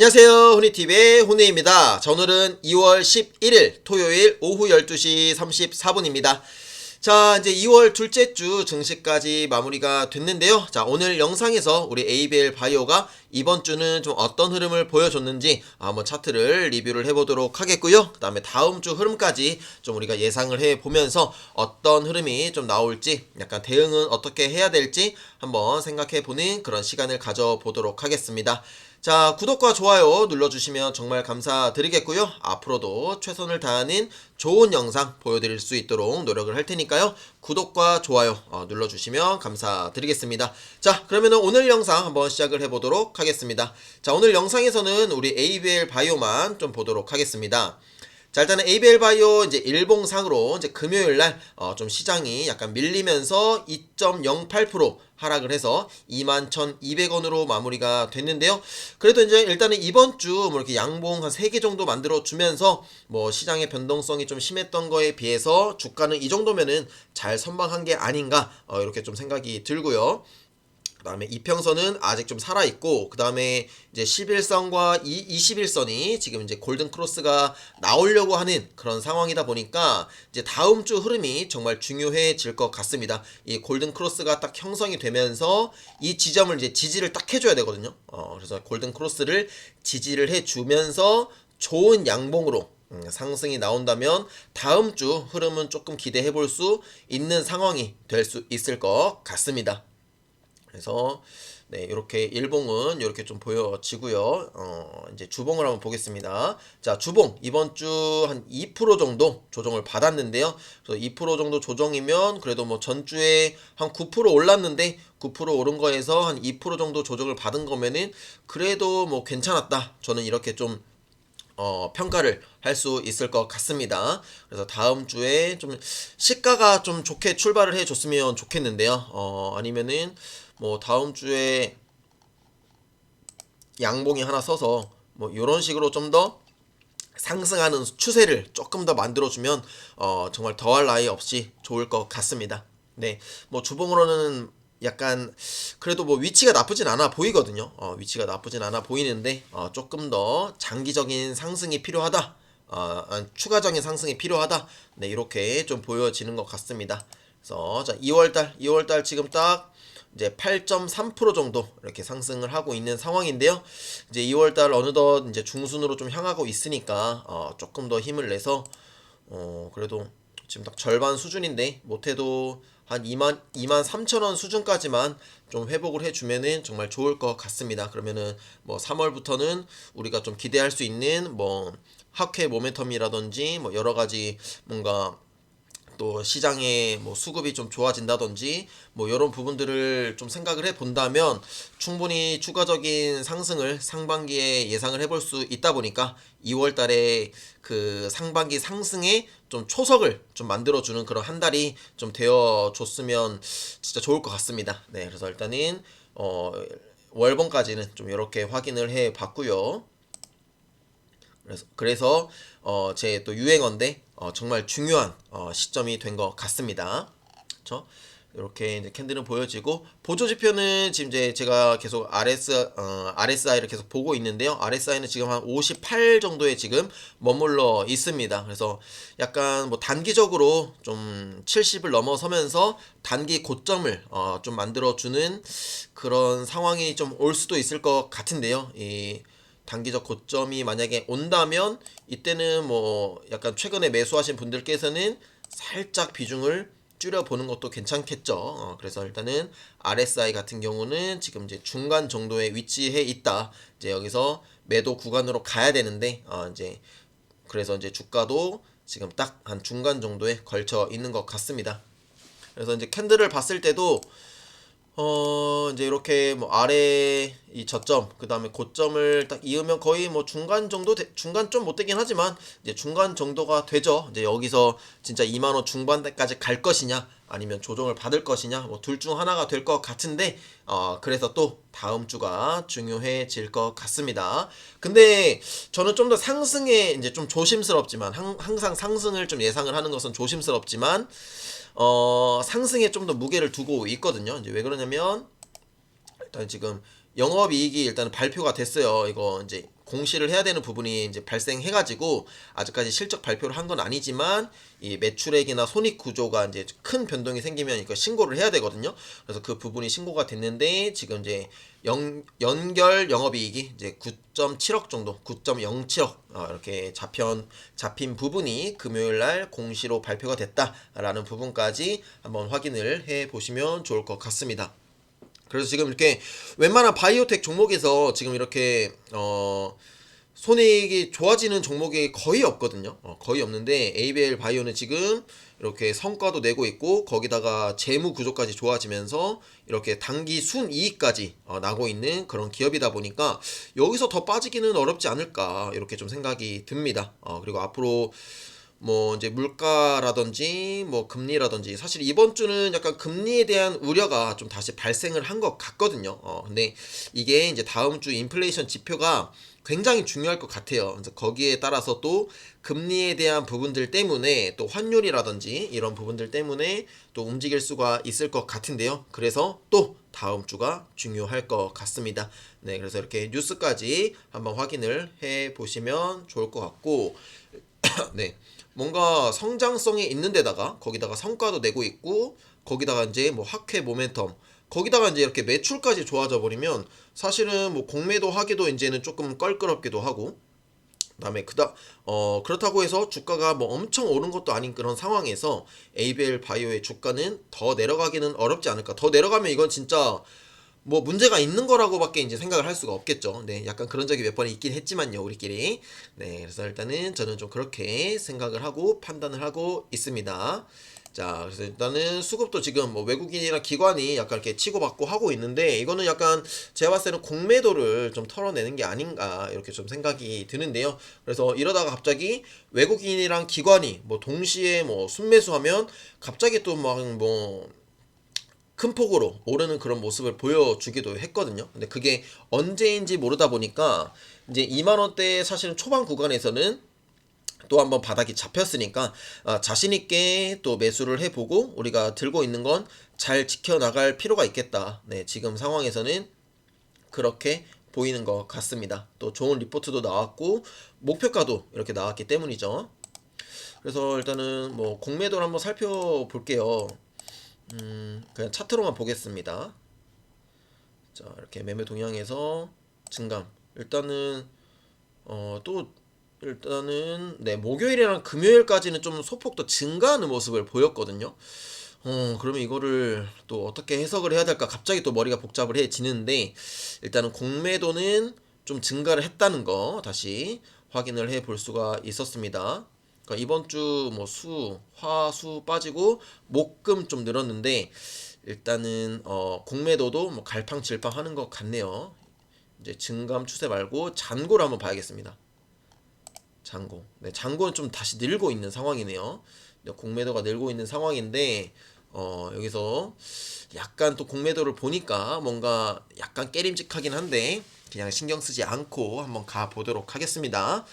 안녕하세요. 훈이TV의 훈이입니다. 자, 오늘은 2월 11일 토요일 오후 12시 34분입니다. 자, 이제 2월 둘째 주 증시까지 마무리가 됐는데요. 자, 오늘 영상에서 우리 ABL 바이오가 이번 주는 좀 어떤 흐름을 보여줬는지 한번 차트를 리뷰를 해보도록 하겠고요. 그 다음에 다음 주 흐름까지 좀 우리가 예상을 해보면서 어떤 흐름이 좀 나올지 약간 대응은 어떻게 해야 될지 한번 생각해보는 그런 시간을 가져보도록 하겠습니다. 자, 구독과 좋아요 눌러주시면 정말 감사드리겠고요. 앞으로도 최선을 다하는 좋은 영상 보여드릴 수 있도록 노력을 할 테니까요. 구독과 좋아요 어, 눌러주시면 감사드리겠습니다. 자, 그러면 오늘 영상 한번 시작을 해보도록 하겠습니다. 자, 오늘 영상에서는 우리 ABL 바이오만 좀 보도록 하겠습니다. 자 일단은 ABL 바이오 이제 일봉상으로 이제 금요일 날좀 시장이 약간 밀리면서 2.08% 하락을 해서 21,200원으로 마무리가 됐는데요. 그래도 이제 일단은 이번 주 뭐 이렇게 양봉 한 3개 정도 만들어 주면서 뭐 시장의 변동성이 좀 심했던 거에 비해서 주가는 이 정도면은 잘 선방한 게 아닌가 어, 이렇게 좀 생각이 들고요. 그다음에 이평선은 아직 좀 살아 있고 그다음에 이제 11선과 21선이 지금 이제 골든 크로스가 나오려고 하는 그런 상황이다 보니까 이제 다음 주 흐름이 정말 중요해질 것 같습니다. 이 골든 크로스가 딱 형성이 되면서 이 지점을 이제 지지를 딱 해줘야 되거든요. 어, 그래서 골든 크로스를 지지를 해주면서 좋은 양봉으로 음, 상승이 나온다면 다음 주 흐름은 조금 기대해 볼 수 있는 상황이 될 수 있을 것 같습니다. 그래서 네, 이렇게 일봉은 이렇게 좀 보여지고요. 어, 이제 주봉을 한번 보겠습니다. 자, 주봉 이번 주 한 2% 정도 조정을 받았는데요. 그래서 2% 정도 조정이면 그래도 뭐 전주에 한 9% 올랐는데 9% 오른 거에서 한 2% 정도 조정을 받은 거면은 그래도 뭐 괜찮았다. 저는 이렇게 좀 어, 평가를 할 수 있을 것 같습니다. 그래서 다음 주에 좀 시가가 좀 좋게 출발을 해줬으면 좋겠는데요. 어, 아니면은 뭐 다음 주에 양봉이 하나 서서 뭐 이런 식으로 좀 더 상승하는 추세를 조금 더 만들어주면 어 정말 더할 나위 없이 좋을 것 같습니다. 네, 뭐 주봉으로는 약간 그래도 뭐 위치가 나쁘진 않아 보이거든요. 어, 위치가 나쁘진 않아 보이는데 어, 조금 더 장기적인 상승이 필요하다. 어, 추가적인 상승이 필요하다. 네, 이렇게 좀 보여지는 것 같습니다. 그래서 자 2월달 2월달 지금 딱 이제 8.3% 정도 이렇게 상승을 하고 있는 상황인데요. 이제 2월달 어느덧 이제 중순으로 좀 향하고 있으니까 어, 조금 더 힘을 내서 어, 그래도 지금 딱 절반 수준인데 못해도 한 2만 2만 3천 원 수준까지만 좀 회복을 해주면은 정말 좋을 것 같습니다. 그러면은 뭐 3월부터는 우리가 좀 기대할 수 있는 뭐 학회 모멘텀이라든지 뭐 여러 가지 뭔가 또 시장의 뭐 수급이 좀 좋아진다든지 뭐 이런 부분들을 좀 생각을 해 본다면 충분히 추가적인 상승을 상반기에 예상을 해볼 수 있다 보니까 2월 달에 그 상반기 상승에 좀 초석을 좀 만들어주는 그런 한 달이 좀 되어 줬으면 진짜 좋을 것 같습니다. 네, 그래서 일단은 어 월봉까지는 좀 이렇게 확인을 해 봤고요. 그래서 그래서 어, 제 또 유행어인데 어, 정말 중요한 어, 시점이 된 것 같습니다. 그렇죠? 이렇게 이제 캔들은 보여지고 보조 지표는 지금 이제 제가 계속 RS 어, RSI를 계속 보고 있는데요. RSI는 지금 한 58 정도에 지금 머물러 있습니다. 그래서 약간 뭐 단기적으로 좀 70을 넘어서면서 단기 고점을 어, 좀 만들어 주는 그런 상황이 좀 올 수도 있을 것 같은데요. 이 단기적 고점이 만약에 온다면 이때는 뭐 약간 최근에 매수하신 분들께서는 살짝 비중을 줄여보는 것도 괜찮겠죠. 어, 그래서 일단은 RSI 같은 경우는 지금 이제 중간 정도에 위치해 있다. 이제 여기서 매도 구간으로 가야 되는데 어, 이제 그래서 이제 주가도 지금 딱 한 중간 정도에 걸쳐 있는 것 같습니다. 그래서 이제 캔들을 봤을 때도 어 이제 이렇게 뭐 아래 이 저점 그 다음에 고점을 딱 이으면 거의 뭐 중간 정도 되, 중간 좀 못 되긴 하지만 이제 중간 정도가 되죠. 이제 여기서 진짜 2만원 중반대까지 갈 것이냐 아니면 조정을 받을 것이냐 뭐 둘 중 하나가 될 것 같은데 어 그래서 또 다음 주가 중요해질 것 같습니다. 근데 저는 좀 더 상승에 이제 좀 조심스럽지만 항, 항상 상승을 좀 예상을 하는 것은 조심스럽지만 어, 상승에 좀 더 무게를 두고 있거든요. 이제 왜 그러냐면 일단 지금 영업이익이 일단 발표가 됐어요. 이거 이제 공시를 해야 되는 부분이 이제 발생해가지고 아직까지 실적 발표를 한 건 아니지만 이 매출액이나 손익 구조가 이제 큰 변동이 생기면 이거 신고를 해야 되거든요. 그래서 그 부분이 신고가 됐는데 지금 이제 연, 연결 영업이익이 이제 9.7억 정도, 9.07억 어, 이렇게 잡힌 잡힌 부분이 금요일 날 공시로 발표가 됐다라는 부분까지 한번 확인을 해 보시면 좋을 것 같습니다. 그래서 지금 이렇게 웬만한 바이오텍 종목에서 지금 이렇게 어 손익이 좋아지는 종목이 거의 없거든요. 어, 거의 없는데 ABL 바이오는 지금 이렇게 성과도 내고 있고 거기다가 재무 구조까지 좋아지면서 이렇게 단기 순이익까지 어, 나고 있는 그런 기업이다 보니까 여기서 더 빠지기는 어렵지 않을까 이렇게 좀 생각이 듭니다. 어, 그리고 앞으로 뭐 이제 물가라든지 뭐 금리라든지 사실 이번 주는 약간 금리에 대한 우려가 좀 다시 발생을 한 것 같거든요. 어 근데 이게 이제 다음 주 인플레이션 지표가 굉장히 중요할 것 같아요. 그래서 거기에 따라서 또 금리에 대한 부분들 때문에 또 환율이라든지 이런 부분들 때문에 또 움직일 수가 있을 것 같은데요. 그래서 또 다음 주가 중요할 것 같습니다. 네, 그래서 이렇게 뉴스까지 한번 확인을 해 보시면 좋을 것 같고, 네. 뭔가 성장성이 있는 데다가 거기다가 성과도 내고 있고 거기다가 이제 뭐 학회 모멘텀 거기다가 이제 이렇게 매출까지 좋아져 버리면 사실은 뭐 공매도 하기도 이제는 조금 껄끄럽기도 하고 그다음에 그다 어 그렇다고 해서 주가가 뭐 엄청 오른 것도 아닌 그런 상황에서 ABL 바이오의 주가는 더 내려가기는 어렵지 않을까. 더 내려가면 이건 진짜 뭐 문제가 있는 거라고밖에 이제 생각을 할 수가 없겠죠. 네, 약간 그런 적이 몇 번 있긴 했지만요, 우리끼리. 네, 그래서 일단은 저는 좀 그렇게 생각을 하고 판단을 하고 있습니다. 자, 그래서 일단은 수급도 지금 뭐 외국인이나 기관이 약간 이렇게 치고받고 하고 있는데 이거는 약간 제가 봤을 때는 공매도를 좀 털어내는 게 아닌가 이렇게 좀 생각이 드는데요. 그래서 이러다가 갑자기 외국인이랑 기관이 뭐 동시에 뭐 순매수하면 갑자기 또막뭐 큰 폭으로 오르는 그런 모습을 보여주기도 했거든요. 근데 그게 언제인지 모르다 보니까 이제 2만 원대 사실은 초반 구간에서는 또 한번 바닥이 잡혔으니까 아, 자신 있게 또 매수를 해보고 우리가 들고 있는 건 잘 지켜나갈 필요가 있겠다. 네, 지금 상황에서는 그렇게 보이는 것 같습니다. 또 좋은 리포트도 나왔고 목표가도 이렇게 나왔기 때문이죠. 그래서 일단은 뭐 공매도를 한번 살펴볼게요. 음, 그냥 차트로만 보겠습니다. 자, 이렇게 매매 동향에서 증감. 일단은 어, 또 일단은 네, 목요일이랑 금요일까지는 좀 소폭 더 증가하는 모습을 보였거든요. 어, 그러면 이거를 또 어떻게 해석을 해야 될까? 갑자기 또 머리가 복잡을 해지는데 일단은 공매도는 좀 증가를 했다는 거 다시 확인을 해 볼 수가 있었습니다. 그러니까 이번 주 뭐 수, 화, 수 빠지고 목금 좀 늘었는데 일단은 어 공매도도 뭐 갈팡질팡 하는 것 같네요. 이제 증감 추세 말고 잔고를 한번 봐야겠습니다. 잔고. 네, 잔고는 좀 다시 늘고 있는 상황이네요. 네, 공매도가 늘고 있는 상황인데 어 여기서 약간 또 공매도를 보니까 뭔가 약간 깨림직하긴 한데 그냥 신경 쓰지 않고 한번 가 보도록 하겠습니다.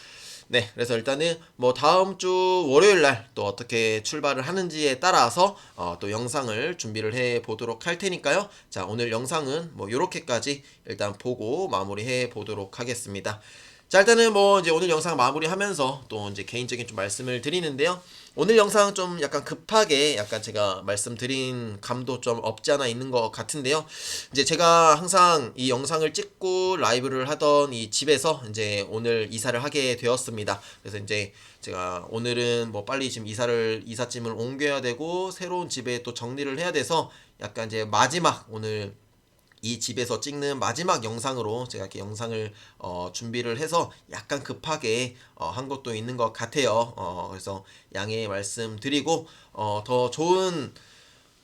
네, 그래서 일단은 뭐 다음 주 월요일 날 또 어떻게 출발을 하는지에 따라서 어, 또 영상을 준비를 해 보도록 할 테니까요. 자, 오늘 영상은 뭐 요렇게까지 일단 보고 마무리해 보도록 하겠습니다. 자, 일단은 뭐 이제 오늘 영상 마무리하면서 또 이제 개인적인 좀 말씀을 드리는데요. 오늘 영상 좀 약간 급하게 약간 제가 말씀드린 감도 좀 없지 않아 있는 것 같은데요. 이제 제가 항상 이 영상을 찍고 라이브를 하던 이 집에서 이제 오늘 이사를 하게 되었습니다. 그래서 이제 제가 오늘은 뭐 빨리 지금 이사를 이삿짐을 옮겨야 되고 새로운 집에 또 정리를 해야 돼서 약간 이제 마지막 오늘 이 집에서 찍는 마지막 영상으로 제가 이렇게 영상을 어, 준비를 해서 약간 급하게 어, 한 것도 있는 것 같아요. 어, 그래서 양해 말씀드리고 어, 더 좋은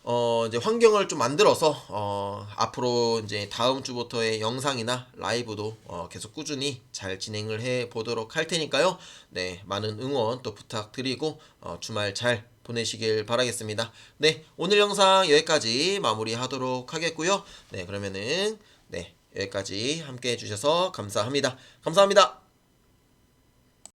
어 이제 환경을 좀 만들어서 어 앞으로 이제 다음 주부터의 영상이나 라이브도 어 계속 꾸준히 잘 진행을 해 보도록 할 테니까요. 네, 많은 응원 또 부탁드리고 어 주말 잘 보내시길 바라겠습니다. 네, 오늘 영상 여기까지 마무리하도록 하겠고요. 네, 그러면은 네, 여기까지 함께 해 주셔서 감사합니다. 감사합니다.